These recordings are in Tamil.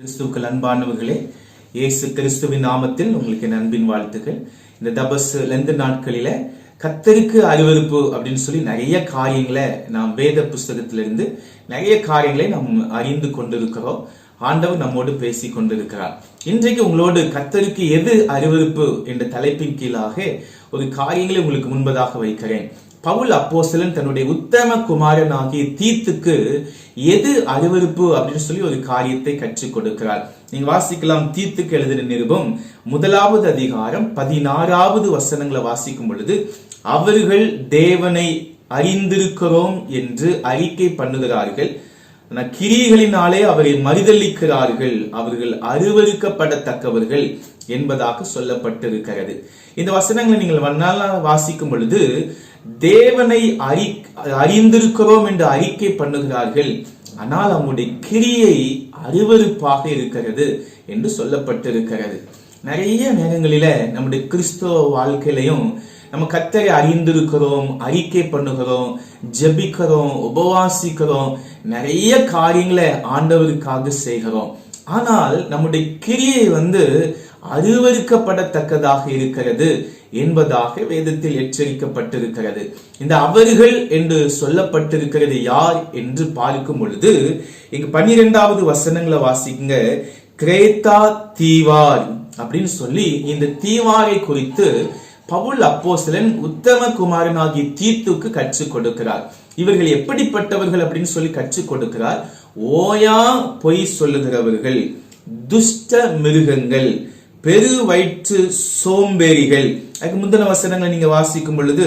கிறிஸ்துவுக்கு அன்பானவர்களே இயேசு கிறிஸ்துவின் நாமத்தில் உங்களுக்கு என் அன்பின் வாழ்த்துக்கள். இந்த தபஸ் லெந்து நாட்களில கத்தருக்கு அருவருப்பு அப்படின்னு சொல்லி நிறைய காரியங்களை நாம் வேத புஸ்தகத்திலிருந்து நிறைய காரியங்களை நாம் அறிந்து கொண்டிருக்கிறோம். ஆண்டவர் நம்மோடு பேசி கொண்டிருக்கிறார். இன்றைக்கு உங்களோடு கத்தருக்கு எது அறிவறுப்பு என்ற தலைப்பின் கீழாக ஒரு காரியங்களை உங்களுக்கு முன்பதாக வைக்கிறேன். பவுல் அப்போசலன் தன்னுடைய உத்தம குமாரன் ஆகிய தீத்துக்கு எது அருவருப்பு அப்படின்னு சொல்லி ஒரு காரியத்தை கற்றுக் கொடுக்கிறார். நீங்க வாசிக்கலாம். தீத்துக்கு எழுதின நிருபம் முதலாவது அதிகாரம் பதினாறாவது வசனங்களை வாசிக்கும் பொழுது அவர்கள் தேவனை அறிந்திருக்கிறோம் என்று அறிக்கை பண்ணுகிறார்கள். கிரிகளினாலே அவரை மறுதளிக்கிறார்கள் அவர்கள் அருவருக்கப்படத்தக்கவர்கள் என்பதாக சொல்லப்பட்டிருக்கிறது. இந்த வசனங்களை நீங்கள் வண்ணால வாசிக்கும் பொழுது தேவனை அறி அறிந்திருக்கிறோம் என்று அறிக்கை பண்ணுகிறார்கள். ஆனால் அவங்களுடைய கிரியை அருவருப்பாக இருக்கிறது என்று சொல்லப்பட்டிருக்கிறது. நிறைய நேரங்களில நம்முடைய கிறிஸ்தவ வாழ்க்கையிலையும் நம்ம கத்தரை அறிந்திருக்கிறோம் அறிக்கை பண்ணுகிறோம் ஜெபிக்கிறோம் உபவாசிக்கிறோம் நிறைய காரியங்களை ஆண்டவருக்காக செய்கிறோம். ஆனால் நம்முடைய கிரியை வந்து அருவருக்கப்படத்தக்கதாக இருக்கிறது என்பதாக வேதத்தில் எச்சரிக்கப்பட்டிருக்கிறது. இந்த அவர்கள் என்று சொல்லப்பட்டிருக்கிறது யார் என்று பார்க்கும் பொழுது இங்கு பன்னிரெண்டாவது வசனங்களை வாசிக்குங்க கிரேத்தா தீவார் அப்படின்னு சொல்லி இந்த தீவாரை குறித்து பவுல் அப்போசலன் உத்தம குமாரனாகிய தீத்துக்கு கற்றுக் கொடுக்கிறார். இவர்கள் எப்படிப்பட்டவர்கள் அப்படின்னு சொல்லி கற்றுக் கொடுக்கிறார்? ஓயா பொய் சொல்லுகிறவர்கள் துஷ்ட மிருகங்கள் பெரு வயிற்று சோம்பேறிகள். அதுக்கு முந்தின வசனங்களை நீங்க வாசிக்கும் பொழுது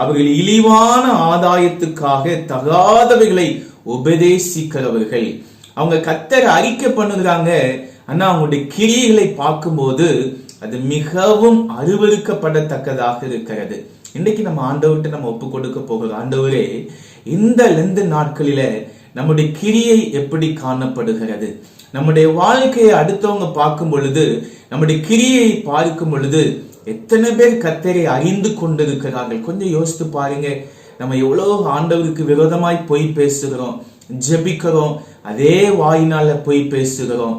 அவர்கள் இழிவான ஆதாயத்துக்காக தகாதவைகளை உபதேசிக்கிறவர்கள். அவங்க கத்தரை அறிக்கை பண்ணுகிறாங்க. ஆனா அவங்களுடைய கிரியைகளை பார்க்கும்போது அது மிகவும் அருவருக்கப்படத்தக்கதாக இருக்கிறது. இன்னைக்கு நம்ம ஆண்டவர்கிட்ட நம்ம ஒப்பு கொடுக்க போகிறோம் ஆண்டவரே இந்த லெந்து நாட்களில நம்முடைய கிரியை எப்படி காணப்படுகிறது? நம்முடைய வாழ்க்கையை அடுத்தவங்க பார்க்கும் பொழுது நம்முடைய கிரியை பார்க்கும் பொழுது எத்தனை பேர் கத்தரை அறிந்து கொண்டிருக்கிறார்கள்? கொஞ்சம் யோசித்து பாருங்க. நம்ம எவ்வளோ ஆண்டவருக்கு விரோதமாய் பொய் பேசுகிறோம் ஜெபிக்கிறோம் அதே வாயினால பொய் பேசுகிறோம்.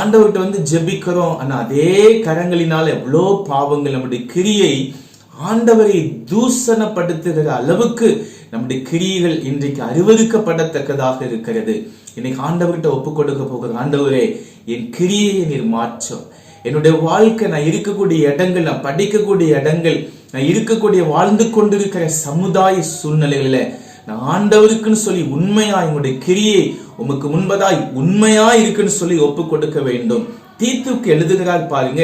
ஆண்டவர்கிட்ட வந்து ஜெபிக்கிறோம் ஆனால் அதே கரங்களினால எவ்வளோ பாவங்கள் நம்முடைய கிரியை ஆண்டவரை தூசணப்படுத்துகிற அளவுக்கு நம்முடைய கிரியைகள் இன்றைக்கு அருவருக்கப்படத்தக்கதாக இருக்கிறது. இன்னைக்கு ஆண்டவர்கிட்ட ஒப்பு கொடுக்க போகிற ஆண்டவரே என் கிரியை நீர் மாற்றம். என்னுடைய வாழ்க்கை நான் இருக்கக்கூடிய இடங்கள் நான் படிக்கக்கூடிய இடங்கள் நான் இருக்கக்கூடிய வாழ்ந்து கொண்டிருக்கிற சமுதாய சூழ்நிலைகளில் நான் ஆண்டவருக்குன்னு சொல்லி உண்மையா என்னுடைய கிரியை உமக்கு முன்பதாய் உண்மையா இருக்குன்னு சொல்லி ஒப்பு கொடுக்க வேண்டும். தீத்துக்கு எழுதுகிறார் பாருங்க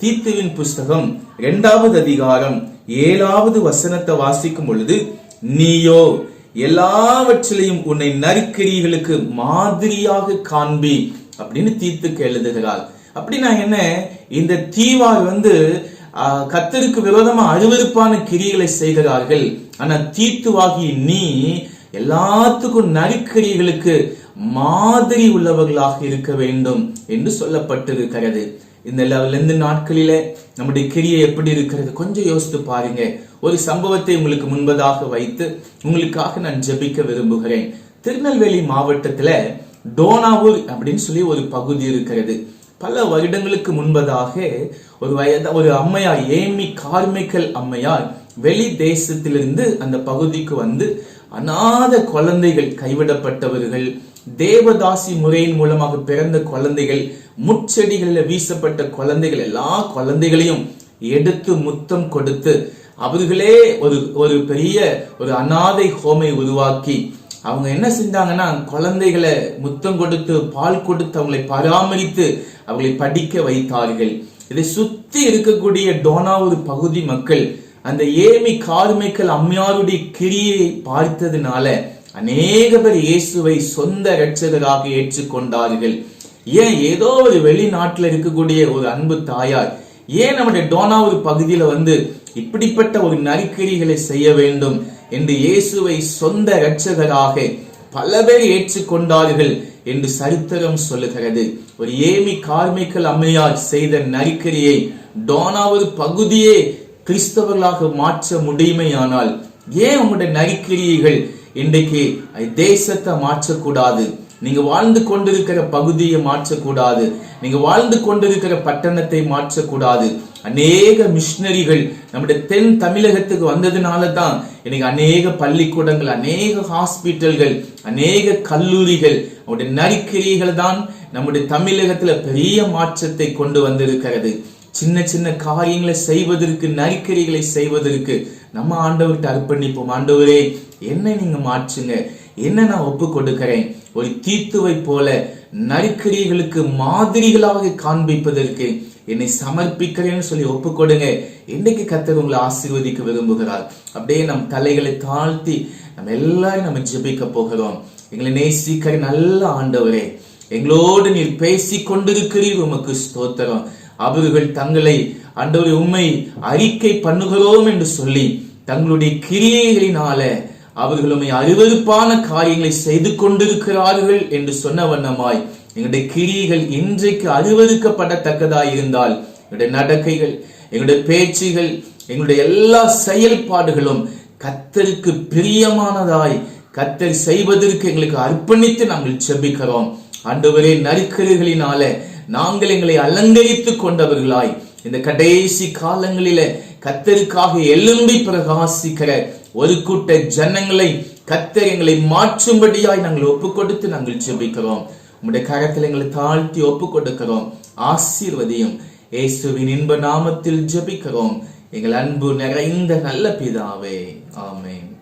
தீத்துவின் புஸ்தகம் இரண்டாவது அதிகாரம் ஏழாவது வசனத்தை வாசிக்கும் பொழுது நீயோ எல்லாவற்றிலையும் உன்னை நற்கிரிகளுக்கு மாதிரியாக காண்பி அப்படின்னு தீத்துக்கு எழுதுகிறார். அப்படின்னா என்ன? இந்த தீவாய் வந்து கத்தருக்கு விரோதமா அருவருப்பான கிரிகளை செய்கிறார்கள். ஆனா தீத்துவாகிய நீ எல்லாத்துக்கும் நரிக்கிரிகளுக்கு மாதிரி உள்ளவர்களாக இருக்க வேண்டும் என்று சொல்லப்பட்டிருக்கிறது இந்த லெந்து நாட்களில நம்முடைய கிரியை எப்படி இருக்கிறது? கொஞ்சம் யோசித்து பாருங்க. ஒரு சம்பவத்தை உங்களுக்கு முன்பதாக வைத்து உங்களுக்காக நான் ஜெபிக்க விரும்புகிறேன். திருநெல்வேலி மாவட்டத்துல டோனாவூர் அப்படின்னு சொல்லி ஒரு பகுதி இருக்கிறது. பல வருடங்களுக்கு முன்பதாக ஒரு வயத ஒரு அம்மையார் ஏமி கார்மிக்கல் அம்மையார் வெளி தேசத்திலிருந்து அந்த பகுதிக்கு வந்து அநாத குழந்தைகள் கைவிடப்பட்டவர்கள் தேவதாசி முறையின் மூலமாக பிறந்த குழந்தைகள் முச்செடிகளில் வீசப்பட்ட குழந்தைகள் எல்லா குழந்தைகளையும் எடுத்து முத்தம் கொடுத்து அவர்களே ஒரு ஒரு பெரிய ஒரு அநாதை ஹோமை உருவாக்கி அவங்க என்ன செஞ்சாங்கன்னா குழந்தைகளை முத்தம் கொடுத்து பால் கொடுத்து அவங்களை பராமரித்து அவங்களை படிக்க வைத்தார்கள். இதை சுத்தி இருக்கக்கூடிய டோனாவூர் பகுதி மக்கள் அந்த ஏமி கார்மைக்கல் அம்மையாருடைய கிரியை பார்த்ததுனால அநேக பேர் இயேசுவை சொந்த இரட்சகராக ஏற்றுக்கொண்டார்கள். ஏன் ஏதோ ஒரு வெளிநாட்டில் இருக்கக்கூடிய ஒரு அன்பு தாயார் ஏன் நம்முடைய டோனாவூர் பகுதியில வந்து இப்படிப்பட்ட ஒரு நரிக்கிரிகளை செய்ய வேண்டும்? என்று இயேசுவை சொந்த இரட்சகராக பல பேர் ஏற்றுக்கொண்டார்கள் என்று சரித்திரம் சொல்லுகிறது. ஒரு ஏமி கார்மிக்கல் அம்மையார் செய்த நரிக்கரியை டோனாவது பகுதியே கிறிஸ்தவர்களாக மாற்ற முடியுமையானால் ஏன் உங்களுடைய நரிக்கிரியைகள் இன்றைக்கு தேசத்தை மாற்றக்கூடாது? நீங்க வாழ்ந்து கொண்டிருக்கிற பகுதியை மாற்றக்கூடாது. நீங்க வாழ்ந்து கொண்டிருக்கிற பட்டணத்தை மாற்றக்கூடாது. அநேக மிஷினரிகள் நம்முடைய தென் தமிழகத்துக்கு வந்ததுனால தான் இன்னைக்கு அநேக பள்ளிக்கூடங்கள் அநேக ஹாஸ்பிட்டல்கள் அநேக கல்லூரிகள் அவருடைய நரிக்கிரிகள் தான் நம்முடைய தமிழகத்துல பெரிய மாற்றத்தை கொண்டு வந்திருக்கிறது. சின்ன சின்ன காரியங்களை செய்வதற்கு நரிக்கரிகளை செய்வதற்கு நம்ம ஆண்டவர்கிட்ட அர்ப்பணிப்போம். ஆண்டவரே என்ன நீங்க மாற்றுங்க. என்ன நான் ஒப்பு கொடுக்கிறேன் ஒரு தீத்துவை போல நரிக்கரிகளுக்கு மாதிரிகளாக காண்பிப்பதற்கு என்னை சமர்ப்பிக்கிறேன்னு சொல்லி ஒப்பு கொடுங்க இன்னைக்கு கத்தர் உங்களை ஆசீர்வதிக்க விரும்புகிறார். அப்படியே நம் தலைகளை தாழ்த்தி நம்ம எல்லாரும் நம்ம ஜெபிக்க போகிறோம். எங்களை நேசிக்கிற நல்ல ஆண்டவரே எங்களோடு நீர் பேசி கொண்டிருக்கிறீர் உமக்கு ஸ்தோத்திரம். அவர்கள் தங்களை ஆண்டவரை உண்மை அறிக்கை பண்ணுகிறோம் என்று சொல்லி தங்களுடைய கிரியைகளினால அவர்கள் உண்மை அருவருப்பான காரியங்களை செய்து கொண்டிருக்கிறார்கள் என்று சொன்ன வண்ணமாய் எங்களுடைய கிரியைகள் இன்றைக்கு அருவருக்கப்படத்தக்கதாய் இருந்தால் எங்களுடைய நடக்கைகள் எங்களுடைய பேச்சுகள் எங்களுடைய எல்லா செயல்பாடுகளும் கத்தருக்கு பிரியமானதாய் கத்தர் செய்வதற்கு எங்களுக்கு அர்ப்பணித்து நாங்கள் செபிக்கிறோம் ஆண்டவரே நறுக்கல்களினால நாங்கள் எங்களை அலங்கரித்துக் கொண்டவர்களாய் இந்த கடைசி காலங்களில கத்தருக்காக எழும்பி பிரகாசிக்கிற ஒரு கூட்ட ஜனங்களை கத்தர் எங்களை மாற்றும்படியாய் நாங்கள் ஒப்பு கொடுத்து நாங்கள் செபிக்கிறோம் உம்முடைய கரத்தில் எங்களை தாழ்த்தி ஒப்பு கொடுக்கிறோம் ஆசீர்வதியும். இயேசுவின் இன்ப நாமத்தில் ஜபிக்கிறோம். எங்கள் அன்பு நிறைந்த நல்ல பிதாவே. ஆமேன்.